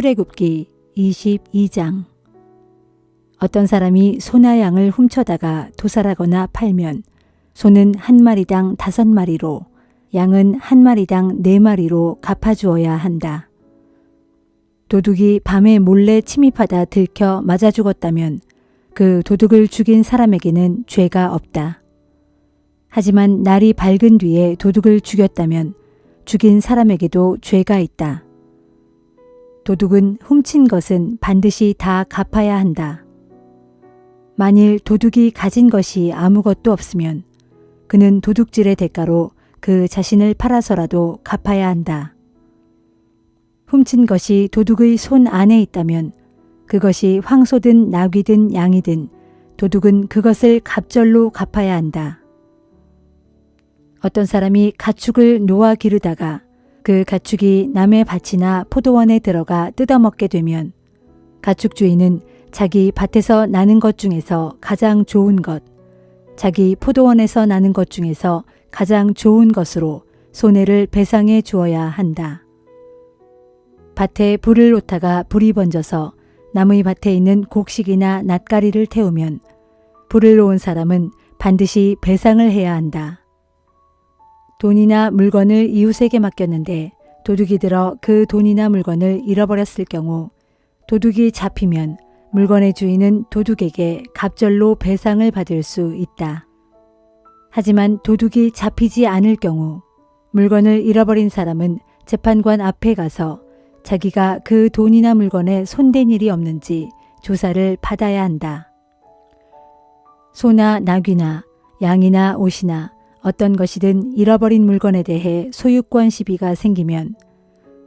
출애굽기 22장 어떤 사람이 소나 양을 훔쳐다가 도살하거나 팔면 소는 한 마리당 다섯 마리로 양은 한 마리당 네 마리로 갚아주어야 한다. 도둑이 밤에 몰래 침입하다 들켜 맞아 죽었다면 그 도둑을 죽인 사람에게는 죄가 없다. 하지만 날이 밝은 뒤에 도둑을 죽였다면 죽인 사람에게도 죄가 있다. 도둑은 훔친 것은 반드시 다 갚아야 한다. 만일 도둑이 가진 것이 아무것도 없으면 그는 도둑질의 대가로 그 자신을 팔아서라도 갚아야 한다. 훔친 것이 도둑의 손 안에 있다면 그것이 황소든 나귀든 양이든 도둑은 그것을 갑절로 갚아야 한다. 어떤 사람이 가축을 놓아 기르다가 그 가축이 남의 밭이나 포도원에 들어가 뜯어먹게 되면 가축 주인은 자기 밭에서 나는 것 중에서 가장 좋은 것, 자기 포도원에서 나는 것 중에서 가장 좋은 것으로 손해를 배상해 주어야 한다. 밭에 불을 놓다가 불이 번져서 남의 밭에 있는 곡식이나 낫가리를 태우면 불을 놓은 사람은 반드시 배상을 해야 한다. 돈이나 물건을 이웃에게 맡겼는데 도둑이 들어 그 돈이나 물건을 잃어버렸을 경우 도둑이 잡히면 물건의 주인은 도둑에게 갑절로 배상을 받을 수 있다. 하지만 도둑이 잡히지 않을 경우 물건을 잃어버린 사람은 재판관 앞에 가서 자기가 그 돈이나 물건에 손댄 일이 없는지 조사를 받아야 한다. 소나 나귀나 양이나 옷이나 어떤 것이든 잃어버린 물건에 대해 소유권 시비가 생기면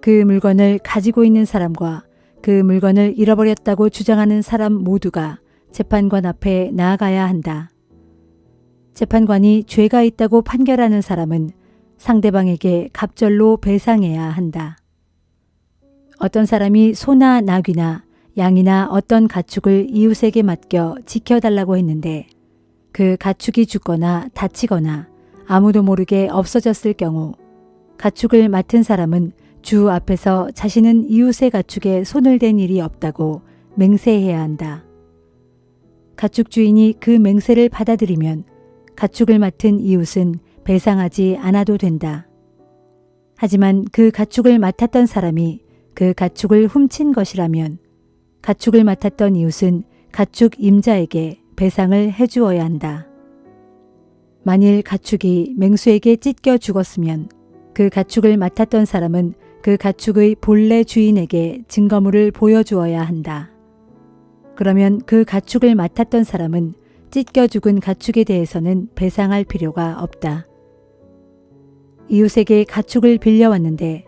그 물건을 가지고 있는 사람과 그 물건을 잃어버렸다고 주장하는 사람 모두가 재판관 앞에 나아가야 한다. 재판관이 죄가 있다고 판결하는 사람은 상대방에게 갑절로 배상해야 한다. 어떤 사람이 소나 나귀나 양이나 어떤 가축을 이웃에게 맡겨 지켜달라고 했는데 그 가축이 죽거나 다치거나 아무도 모르게 없어졌을 경우 가축을 맡은 사람은 주 앞에서 자신은 이웃의 가축에 손을 댄 일이 없다고 맹세해야 한다. 가축 주인이 그 맹세를 받아들이면 가축을 맡은 이웃은 배상하지 않아도 된다. 하지만 그 가축을 맡았던 사람이 그 가축을 훔친 것이라면 가축을 맡았던 이웃은 가축 임자에게 배상을 해주어야 한다. 만일 가축이 맹수에게 찢겨 죽었으면 그 가축을 맡았던 사람은 그 가축의 본래 주인에게 증거물을 보여주어야 한다. 그러면 그 가축을 맡았던 사람은 찢겨 죽은 가축에 대해서는 배상할 필요가 없다. 이웃에게 가축을 빌려왔는데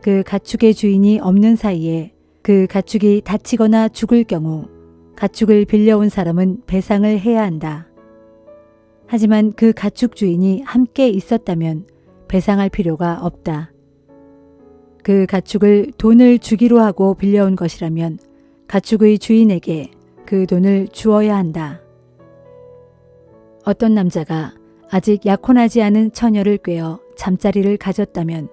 그 가축의 주인이 없는 사이에 그 가축이 다치거나 죽을 경우 가축을 빌려온 사람은 배상을 해야 한다. 하지만 그 가축 주인이 함께 있었다면 배상할 필요가 없다. 그 가축을 돈을 주기로 하고 빌려온 것이라면 가축의 주인에게 그 돈을 주어야 한다. 어떤 남자가 아직 약혼하지 않은 처녀를 꿰어 잠자리를 가졌다면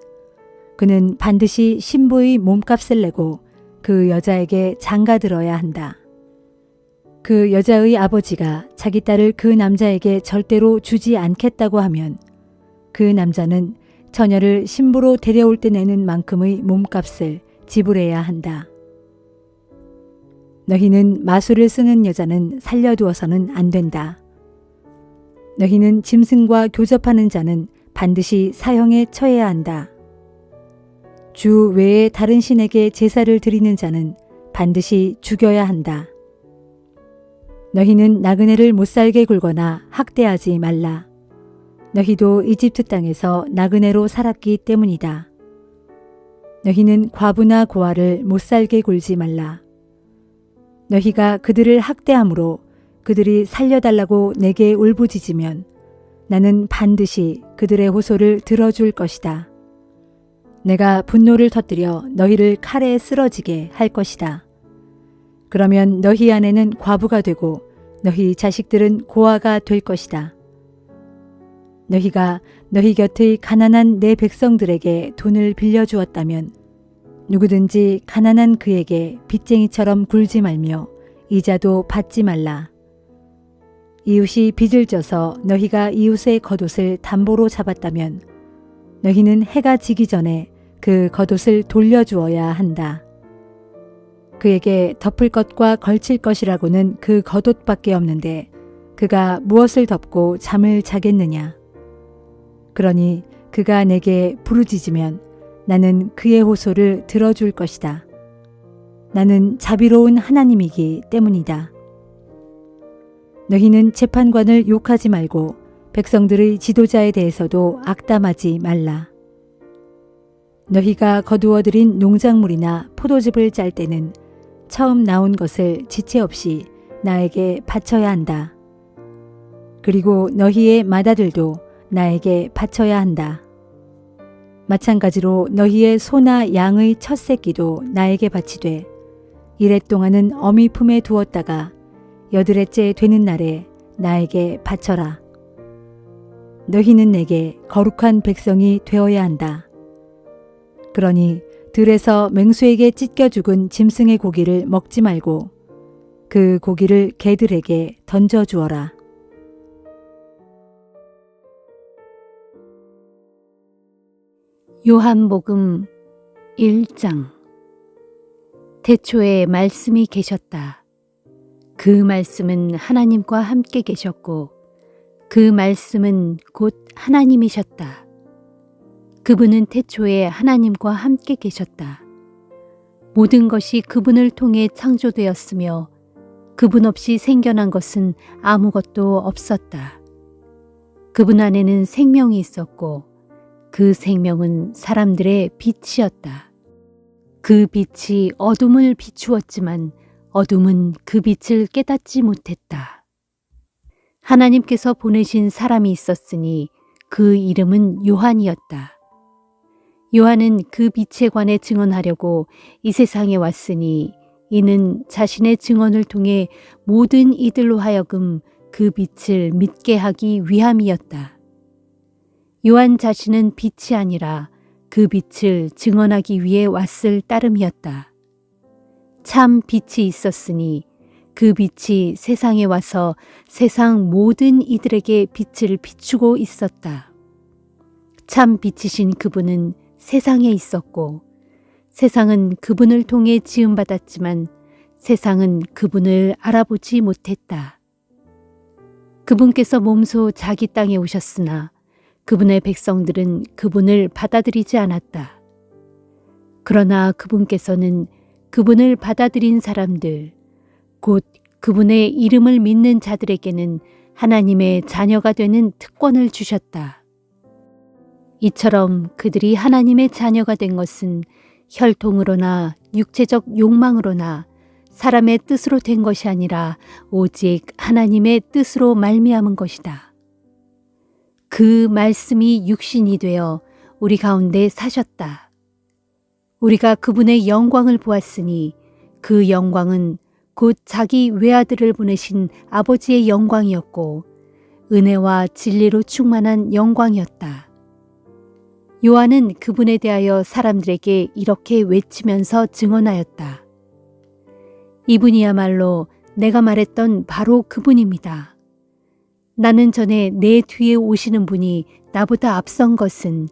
그는 반드시 신부의 몸값을 내고 그 여자에게 장가 들어야 한다. 그 여자의 아버지가 자기 딸을 그 남자에게 절대로 주지 않겠다고 하면 그 남자는 처녀를 신부로 데려올 때 내는 만큼의 몸값을 지불해야 한다. 너희는 마술을 쓰는 여자는 살려두어서는 안 된다. 너희는 짐승과 교접하는 자는 반드시 사형에 처해야 한다. 주 외에 다른 신에게 제사를 드리는 자는 반드시 죽여야 한다. 너희는 나그네를 못살게 굴거나 학대하지 말라. 너희도 이집트 땅에서 나그네로 살았기 때문이다. 너희는 과부나 고아를 못살게 굴지 말라. 너희가 그들을 학대함으로 그들이 살려달라고 내게 울부짖으면 나는 반드시 그들의 호소를 들어줄 것이다. 내가 분노를 터뜨려 너희를 칼에 쓰러지게 할 것이다. 그러면 너희 아내는 과부가 되고 너희 자식들은 고아가 될 것이다. 너희가 너희 곁의 가난한 내 백성들에게 돈을 빌려주었다면 누구든지 가난한 그에게 빚쟁이처럼 굴지 말며 이자도 받지 말라. 이웃이 빚을 져서 너희가 이웃의 겉옷을 담보로 잡았다면 너희는 해가 지기 전에 그 겉옷을 돌려주어야 한다. 그에게 덮을 것과 걸칠 것이라고는 그 겉옷밖에 없는데 그가 무엇을 덮고 잠을 자겠느냐. 그러니 그가 내게 부르짖으면 나는 그의 호소를 들어줄 것이다. 나는 자비로운 하나님이기 때문이다. 너희는 재판관을 욕하지 말고 백성들의 지도자에 대해서도 악담하지 말라. 너희가 거두어들인 농작물이나 포도즙을 짤 때는 처음 나온 것을 지체 없이 나에게 바쳐야 한다. 그리고 너희의 마다들도 나에게 바쳐야 한다. 마찬가지로 너희의 소나 양의 첫 새끼도 나에게 바치되 이래 동안은 어미 품에 두었다가 여드레째 되는 날에 나에게 바쳐라. 너희는 내게 거룩한 백성이 되어야 한다. 그러니 들에서 맹수에게 찢겨 죽은 짐승의 고기를 먹지 말고 그 고기를 개들에게 던져 주어라. 요한복음 1장 태초에 말씀이 계셨다. 그 말씀은 하나님과 함께 계셨고 그 말씀은 곧 하나님이셨다. 그분은 태초에 하나님과 함께 계셨다. 모든 것이 그분을 통해 창조되었으며 그분 없이 생겨난 것은 아무것도 없었다. 그분 안에는 생명이 있었고 그 생명은 사람들의 빛이었다. 그 빛이 어둠을 비추었지만 어둠은 그 빛을 깨닫지 못했다. 하나님께서 보내신 사람이 있었으니 그 이름은 요한이었다. 요한은 그 빛에 관해 증언하려고 이 세상에 왔으니 이는 자신의 증언을 통해 모든 이들로 하여금 그 빛을 믿게 하기 위함이었다. 요한 자신은 빛이 아니라 그 빛을 증언하기 위해 왔을 따름이었다. 참 빛이 있었으니 그 빛이 세상에 와서 세상 모든 이들에게 빛을 비추고 있었다. 참 빛이신 그분은 세상에 있었고 세상은 그분을 통해 지음받았지만 세상은 그분을 알아보지 못했다. 그분께서 몸소 자기 땅에 오셨으나 그분의 백성들은 그분을 받아들이지 않았다. 그러나 그분께서는 그분을 받아들인 사람들, 곧 그분의 이름을 믿는 자들에게는 하나님의 자녀가 되는 특권을 주셨다. 이처럼 그들이 하나님의 자녀가 된 것은 혈통으로나 육체적 욕망으로나 사람의 뜻으로 된 것이 아니라 오직 하나님의 뜻으로 말미암은 것이다. 그 말씀이 육신이 되어 우리 가운데 사셨다. 우리가 그분의 영광을 보았으니 그 영광은 곧 자기 외아들을 보내신 아버지의 영광이었고 은혜와 진리로 충만한 영광이었다. 요한은 그분에 대하여 사람들에게 이렇게 외치면서 증언하였다. 이분이야말로 내가 말했던 바로 그분입니다. 나는 전에 내 뒤에 오시는 분이 나보다 앞선 것은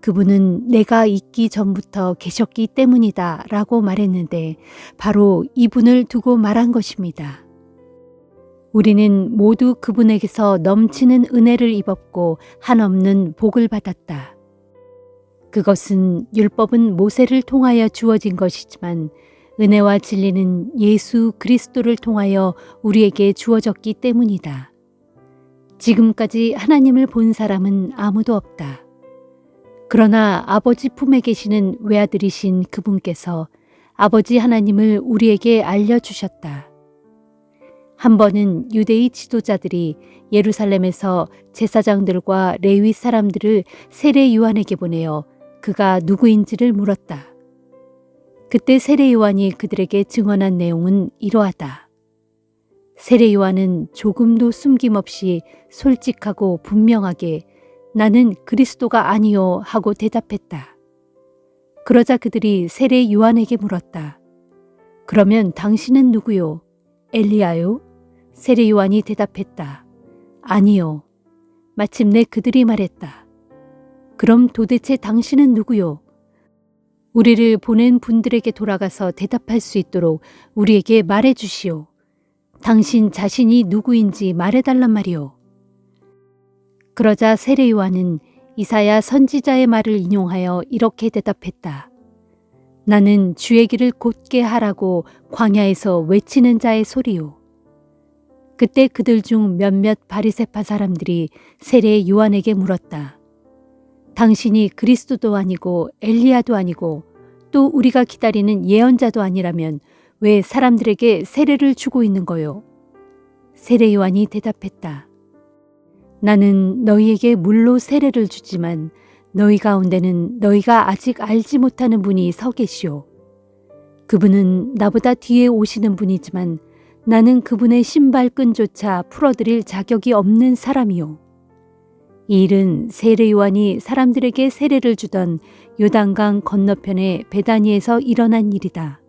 그분은 내가 있기 전부터 계셨기 때문이다 라고 말했는데 바로 이분을 두고 말한 것입니다. 우리는 모두 그분에게서 넘치는 은혜를 입었고 한없는 복을 받았다. 그것은 율법은 모세를 통하여 주어진 것이지만 은혜와 진리는 예수 그리스도를 통하여 우리에게 주어졌기 때문이다. 지금까지 하나님을 본 사람은 아무도 없다. 그러나 아버지 품에 계시는 외아들이신 그분께서 아버지 하나님을 우리에게 알려주셨다. 한 번은 유대의 지도자들이 예루살렘에서 제사장들과 레위 사람들을 세례 요한에게 보내어 그가 누구인지를 물었다. 그때 세례 요한이 그들에게 증언한 내용은 이러하다. 세례 요한은 조금도 숨김없이 솔직하고 분명하게 나는 그리스도가 아니요 하고 대답했다. 그러자 그들이 세례 요한에게 물었다. 그러면 당신은 누구요? 엘리야요? 세례 요한이 대답했다. 아니요. 마침내 그들이 말했다. 그럼 도대체 당신은 누구요? 우리를 보낸 분들에게 돌아가서 대답할 수 있도록 우리에게 말해 주시오. 당신 자신이 누구인지 말해달란 말이오. 그러자 세례 요한은 이사야 선지자의 말을 인용하여 이렇게 대답했다. 나는 주의 길을 곧게 하라고 광야에서 외치는 자의 소리요. 그때 그들 중 몇몇 바리세파 사람들이 세례 요한에게 물었다. 당신이 그리스도도 아니고 엘리야도 아니고 또 우리가 기다리는 예언자도 아니라면 왜 사람들에게 세례를 주고 있는 거요? 세례 요한이 대답했다. 나는 너희에게 물로 세례를 주지만 너희 가운데는 너희가 아직 알지 못하는 분이 서 계시오. 그분은 나보다 뒤에 오시는 분이지만 나는 그분의 신발끈조차 풀어드릴 자격이 없는 사람이요. 이 일은 세례 요한이 사람들에게 세례를 주던 요단강 건너편의 베다니에서 일어난 일이다.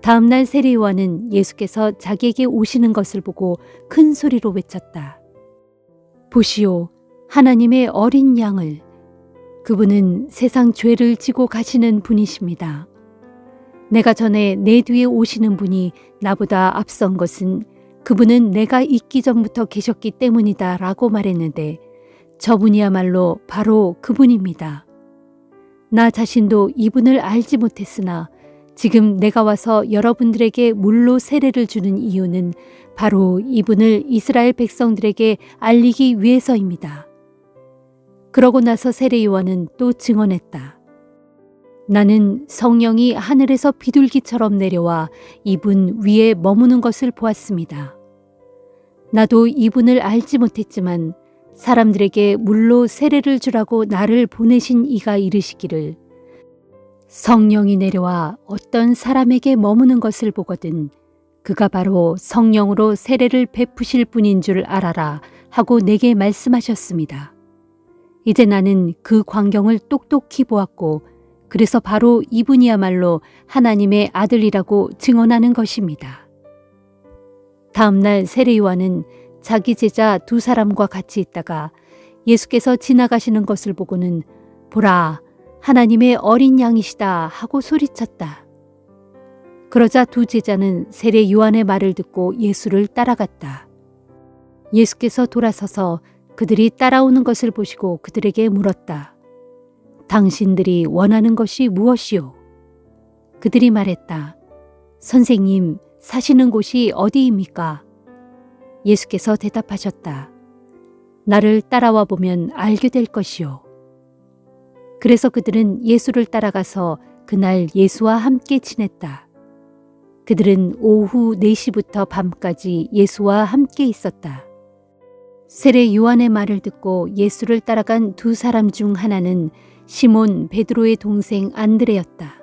다음 날 세례 요한은 예수께서 자기에게 오시는 것을 보고 큰 소리로 외쳤다. 보시오, 하나님의 어린 양을. 그분은 세상 죄를 지고 가시는 분이십니다. 내가 전에 내 뒤에 오시는 분이 나보다 앞선 것은 그분은 내가 있기 전부터 계셨기 때문이다 라고 말했는데 저분이야말로 바로 그분입니다. 나 자신도 이분을 알지 못했으나 지금 내가 와서 여러분들에게 물로 세례를 주는 이유는 바로 이분을 이스라엘 백성들에게 알리기 위해서입니다. 그러고 나서 세례 요한은 또 증언했다. 나는 성령이 하늘에서 비둘기처럼 내려와 이분 위에 머무는 것을 보았습니다. 나도 이분을 알지 못했지만 사람들에게 물로 세례를 주라고 나를 보내신 이가 이르시기를 성령이 내려와 어떤 사람에게 머무는 것을 보거든 그가 바로 성령으로 세례를 베푸실 분인 줄 알아라 하고 내게 말씀하셨습니다. 이제 나는 그 광경을 똑똑히 보았고 그래서 바로 이분이야말로 하나님의 아들이라고 증언하는 것입니다. 다음 날 세례 요한은 자기 제자 두 사람과 같이 있다가 예수께서 지나가시는 것을 보고는 보라 하나님의 어린 양이시다 하고 소리쳤다. 그러자 두 제자는 세례 요한의 말을 듣고 예수를 따라갔다. 예수께서 돌아서서 그들이 따라오는 것을 보시고 그들에게 물었다. 당신들이 원하는 것이 무엇이요? 그들이 말했다. 선생님, 사시는 곳이 어디입니까? 예수께서 대답하셨다. 나를 따라와 보면 알게 될 것이요. 그래서 그들은 예수를 따라가서 그날 예수와 함께 지냈다. 그들은 오후 4시부터 밤까지 예수와 함께 있었다. 세례 요한의 말을 듣고 예수를 따라간 두 사람 중 하나는 시몬 베드로의 동생 안드레였다.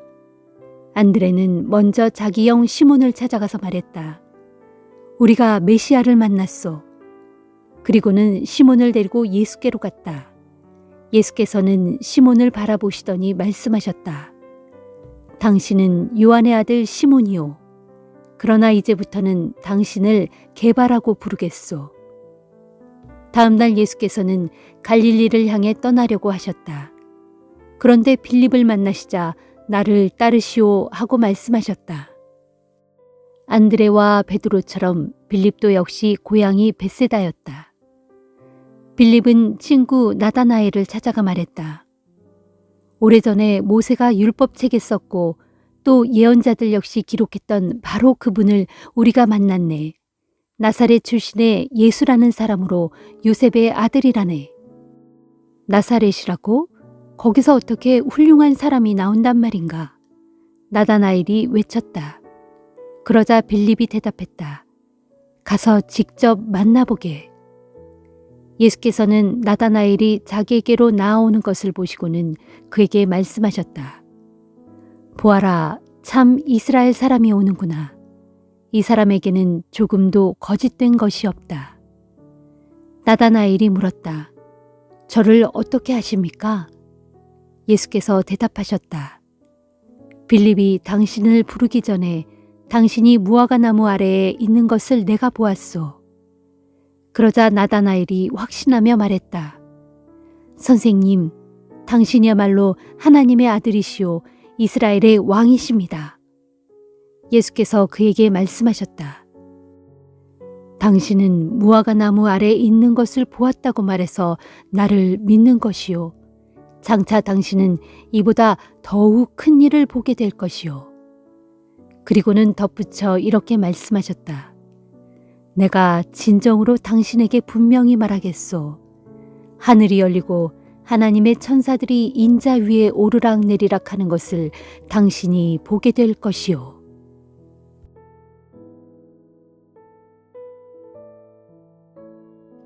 안드레는 먼저 자기 형 시몬을 찾아가서 말했다. 우리가 메시아를 만났소. 그리고는 시몬을 데리고 예수께로 갔다. 예수께서는 시몬을 바라보시더니 말씀하셨다. 당신은 요한의 아들 시몬이요. 그러나 이제부터는 당신을 개바라고 부르겠소. 다음 날 예수께서는 갈릴리를 향해 떠나려고 하셨다. 그런데 빌립을 만나시자 나를 따르시오 하고 말씀하셨다. 안드레와 베드로처럼 빌립도 역시 고향이 베세다였다. 빌립은 친구 나다나엘을 찾아가 말했다. 오래전에 모세가 율법책에 썼고 또 예언자들 역시 기록했던 바로 그분을 우리가 만났네. 나사렛 출신의 예수라는 사람으로 요셉의 아들이라네. 나사렛이라고? 거기서 어떻게 훌륭한 사람이 나온단 말인가? 나다나엘이 외쳤다. 그러자 빌립이 대답했다. 가서 직접 만나보게. 예수께서는 나다나엘이 자기에게로 나아오는 것을 보시고는 그에게 말씀하셨다. 보아라, 참 이스라엘 사람이 오는구나. 이 사람에게는 조금도 거짓된 것이 없다. 나다나엘이 물었다. 저를 어떻게 하십니까? 예수께서 대답하셨다. 빌립이 당신을 부르기 전에 당신이 무화과 나무 아래에 있는 것을 내가 보았소. 그러자 나다나엘이 확신하며 말했다. 선생님, 당신이야말로 하나님의 아들이시오 이스라엘의 왕이십니다. 예수께서 그에게 말씀하셨다. 당신은 무화과 나무 아래 있는 것을 보았다고 말해서 나를 믿는 것이요. 장차 당신은 이보다 더욱 큰 일을 보게 될 것이요. 그리고는 덧붙여 이렇게 말씀하셨다. 내가 진정으로 당신에게 분명히 말하겠소. 하늘이 열리고 하나님의 천사들이 인자 위에 오르락 내리락 하는 것을 당신이 보게 될 것이요.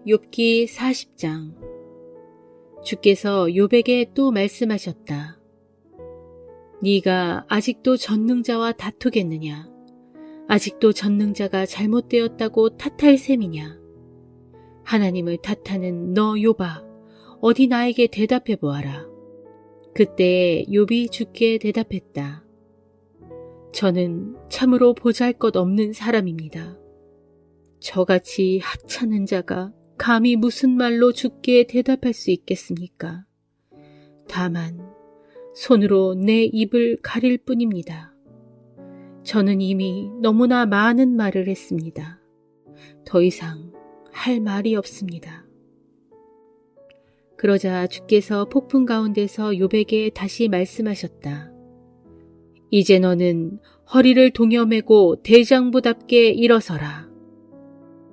욥기 40장 주께서 욥에게 또 말씀하셨다. 네가 아직도 전능자와 다투겠느냐? 아직도 전능자가 잘못되었다고 탓할 셈이냐? 하나님을 탓하는 너 욥아, 어디 나에게 대답해 보아라. 그때 욥이 주께 대답했다. 저는 참으로 보잘 것 없는 사람입니다. 저같이 하찮은 자가 감히 무슨 말로 주께 대답할 수 있겠습니까? 다만 손으로 내 입을 가릴 뿐입니다. 저는 이미 너무나 많은 말을 했습니다. 더 이상 할 말이 없습니다. 그러자 주께서 폭풍 가운데서 욥에게 다시 말씀하셨다. 이제 너는 허리를 동여매고 대장부답게 일어서라.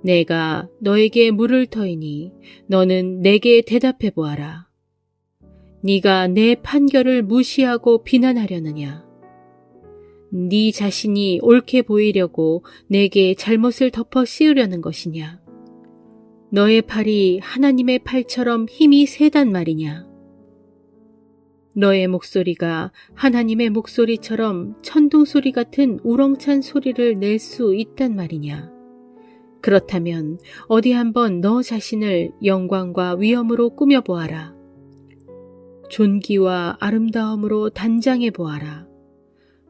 내가 너에게 물을 터이니 너는 내게 대답해 보아라. 네가 내 판결을 무시하고 비난하려느냐? 네 자신이 옳게 보이려고 내게 잘못을 덮어 씌우려는 것이냐? 너의 팔이 하나님의 팔처럼 힘이 세단 말이냐? 너의 목소리가 하나님의 목소리처럼 천둥 소리 같은 우렁찬 소리를 낼 수 있단 말이냐? 그렇다면 어디 한번 너 자신을 영광과 위엄으로 꾸며보아라. 존귀와 아름다움으로 단장해 보아라.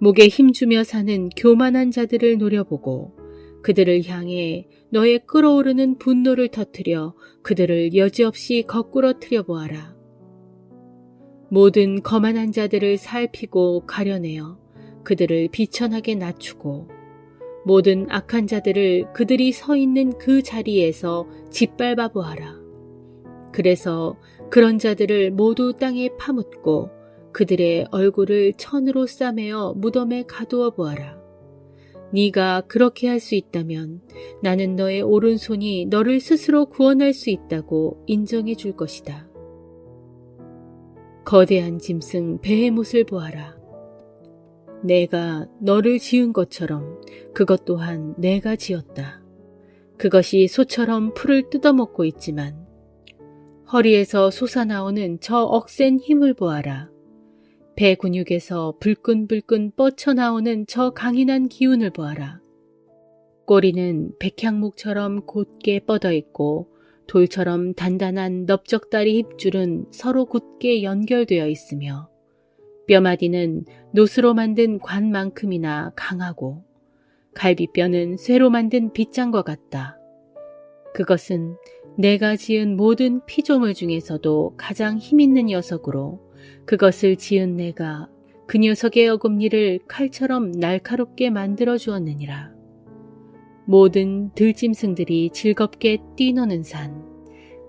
목에 힘주며 사는 교만한 자들을 노려보고 그들을 향해 너의 끓어오르는 분노를 터뜨려 그들을 여지없이 거꾸러뜨려 보아라. 모든 거만한 자들을 살피고 가려내어 그들을 비천하게 낮추고 모든 악한 자들을 그들이 서 있는 그 자리에서 짓밟아 보아라. 그래서 그런 자들을 모두 땅에 파묻고 그들의 얼굴을 천으로 싸매어 무덤에 가두어 보아라. 네가 그렇게 할 수 있다면 나는 너의 오른손이 너를 스스로 구원할 수 있다고 인정해 줄 것이다. 거대한 짐승 베헤못을 보아라. 내가 너를 지은 것처럼 그것 또한 내가 지었다. 그것이 소처럼 풀을 뜯어먹고 있지만 허리에서 솟아나오는 저 억센 힘을 보아라. 배 근육에서 불끈불끈 뻗쳐나오는 저 강인한 기운을 보아라. 꼬리는 백향목처럼 곧게 뻗어 있고 돌처럼 단단한 넓적다리 힙줄은 서로 굳게 연결되어 있으며 뼈마디는 노스로 만든 관만큼이나 강하고 갈비뼈는 쇠로 만든 빗장과 같다. 그것은 내가 지은 모든 피조물 중에서도 가장 힘있는 녀석으로 그것을 지은 내가 그 녀석의 어금니를 칼처럼 날카롭게 만들어 주었느니라. 모든 들짐승들이 즐겁게 뛰노는 산,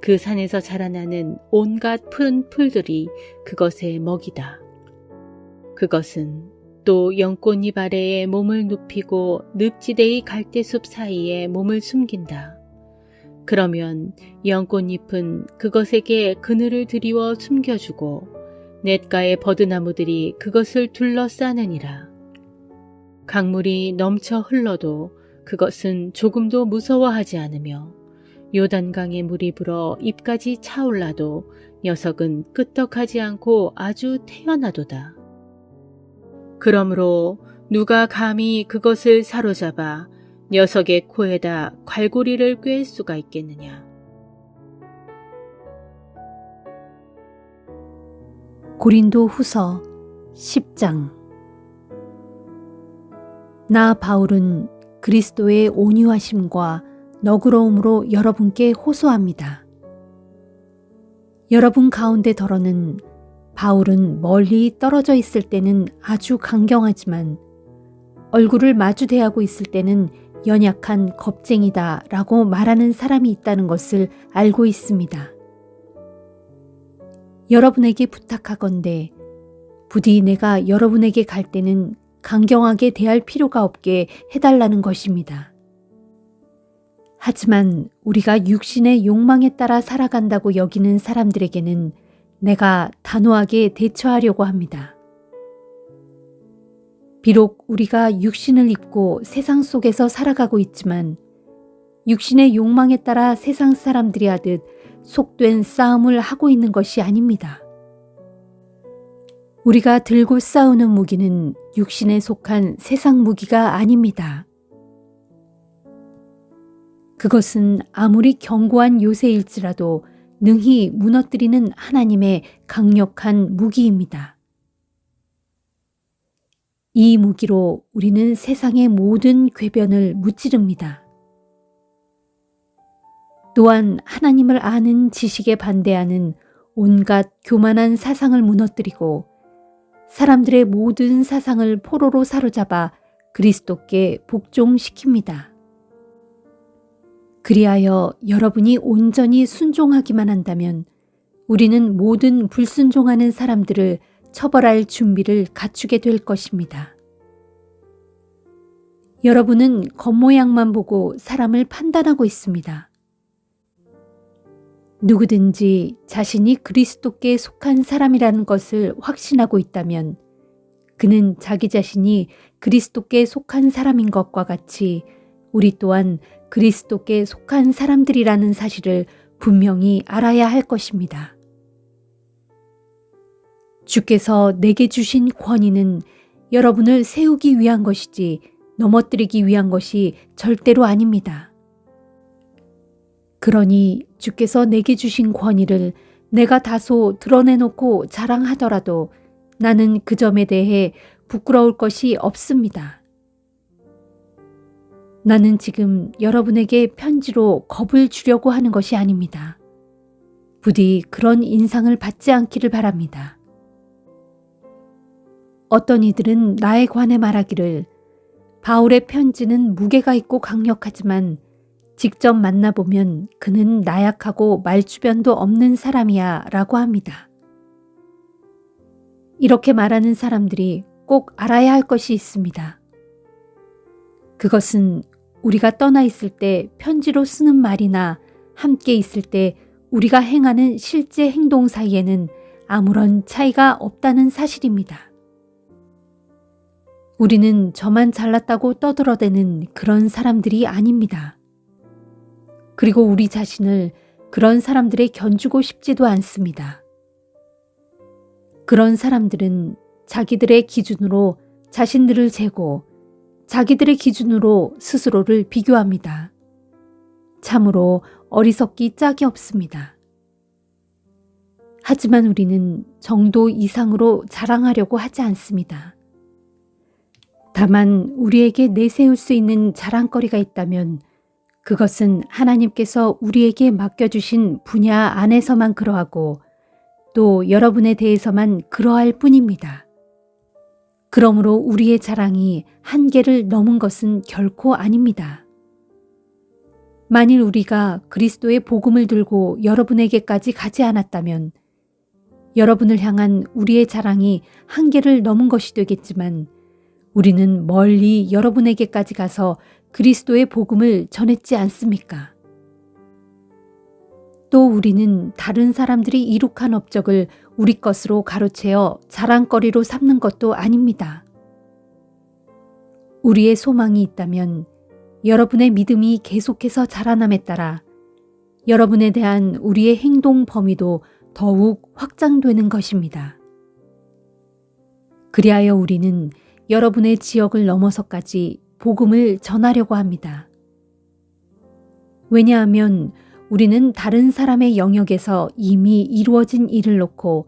그 산에서 자라나는 온갖 푸른 풀들이 그것의 먹이다. 그것은 또 연꽃잎 아래에 몸을 눕히고 늪지대의 갈대숲 사이에 몸을 숨긴다. 그러면 연꽃잎은 그것에게 그늘을 드리워 숨겨주고 냇가의 버드나무들이 그것을 둘러싸느니라. 강물이 넘쳐 흘러도 그것은 조금도 무서워하지 않으며 요단강의 물이 불어 입까지 차올라도 녀석은 끄떡하지 않고 아주 태연하도다. 그러므로 누가 감히 그것을 사로잡아 녀석의 코에다 괄고리를 꿰을 수가 있겠느냐. 고린도 후서 10장 나 바울은 그리스도의 온유하심과 너그러움으로 여러분께 호소합니다. 여러분 가운데 더러는 바울은 멀리 떨어져 있을 때는 아주 강경하지만 얼굴을 마주 대하고 있을 때는 연약한 겁쟁이다 라고 말하는 사람이 있다는 것을 알고 있습니다. 여러분에게 부탁하건대 부디 내가 여러분에게 갈 때는 강경하게 대할 필요가 없게 해달라는 것입니다. 하지만 우리가 육신의 욕망에 따라 살아간다고 여기는 사람들에게는 내가 단호하게 대처하려고 합니다. 비록 우리가 육신을 입고 세상 속에서 살아가고 있지만 육신의 욕망에 따라 세상 사람들이 하듯 속된 싸움을 하고 있는 것이 아닙니다. 우리가 들고 싸우는 무기는 육신에 속한 세상 무기가 아닙니다. 그것은 아무리 견고한 요새일지라도 능히 무너뜨리는 하나님의 강력한 무기입니다. 이 무기로 우리는 세상의 모든 궤변을 무찌릅니다. 또한 하나님을 아는 지식에 반대하는 온갖 교만한 사상을 무너뜨리고 사람들의 모든 사상을 포로로 사로잡아 그리스도께 복종시킵니다. 그리하여 여러분이 온전히 순종하기만 한다면 우리는 모든 불순종하는 사람들을 처벌할 준비를 갖추게 될 것입니다. 여러분은 겉모양만 보고 사람을 판단하고 있습니다. 누구든지 자신이 그리스도께 속한 사람이라는 것을 확신하고 있다면 그는 자기 자신이 그리스도께 속한 사람인 것과 같이 우리 또한 그리스도께 속한 사람들이라는 사실을 분명히 알아야 할 것입니다. 주께서 내게 주신 권위는 여러분을 세우기 위한 것이지 넘어뜨리기 위한 것이 절대로 아닙니다. 그러니 주께서 내게 주신 권위를 내가 다소 드러내놓고 자랑하더라도 나는 그 점에 대해 부끄러울 것이 없습니다. 나는 지금 여러분에게 편지로 겁을 주려고 하는 것이 아닙니다. 부디 그런 인상을 받지 않기를 바랍니다. 어떤 이들은 나에 관해 말하기를 바울의 편지는 무게가 있고 강력하지만 직접 만나보면 그는 나약하고 말주변도 없는 사람이야 라고 합니다. 이렇게 말하는 사람들이 꼭 알아야 할 것이 있습니다. 그것은 우리가 떠나 있을 때 편지로 쓰는 말이나 함께 있을 때 우리가 행하는 실제 행동 사이에는 아무런 차이가 없다는 사실입니다. 우리는 저만 잘났다고 떠들어대는 그런 사람들이 아닙니다. 그리고 우리 자신을 그런 사람들에 견주고 싶지도 않습니다. 그런 사람들은 자기들의 기준으로 자신들을 재고 자기들의 기준으로 스스로를 비교합니다. 참으로 어리석기 짝이 없습니다. 하지만 우리는 정도 이상으로 자랑하려고 하지 않습니다. 다만 우리에게 내세울 수 있는 자랑거리가 있다면 그것은 하나님께서 우리에게 맡겨주신 분야 안에서만 그러하고 또 여러분에 대해서만 그러할 뿐입니다. 그러므로 우리의 자랑이 한계를 넘은 것은 결코 아닙니다. 만일 우리가 그리스도의 복음을 들고 여러분에게까지 가지 않았다면 여러분을 향한 우리의 자랑이 한계를 넘은 것이 되겠지만 우리는 멀리 여러분에게까지 가서 그리스도의 복음을 전했지 않습니까? 또 우리는 다른 사람들이 이룩한 업적을 우리 것으로 가로채어 자랑거리로 삼는 것도 아닙니다. 우리의 소망이 있다면 여러분의 믿음이 계속해서 자라남에 따라 여러분에 대한 우리의 행동 범위도 더욱 확장되는 것입니다. 그리하여 우리는 여러분의 지역을 넘어서까지 복음을 전하려고 합니다. 왜냐하면 우리는 다른 사람의 영역에서 이미 이루어진 일을 놓고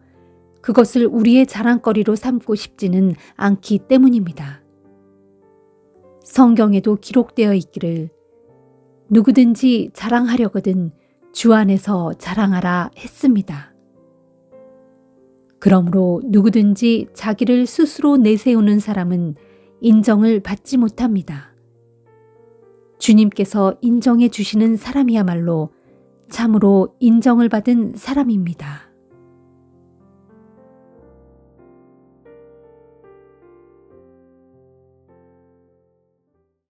그것을 우리의 자랑거리로 삼고 싶지는 않기 때문입니다. 성경에도 기록되어 있기를 누구든지 자랑하려거든 주 안에서 자랑하라 했습니다. 그러므로 누구든지 자기를 스스로 내세우는 사람은 인정을 받지 못합니다. 주님께서 인정해 주시는 사람이야말로 참으로 인정을 받은 사람입니다.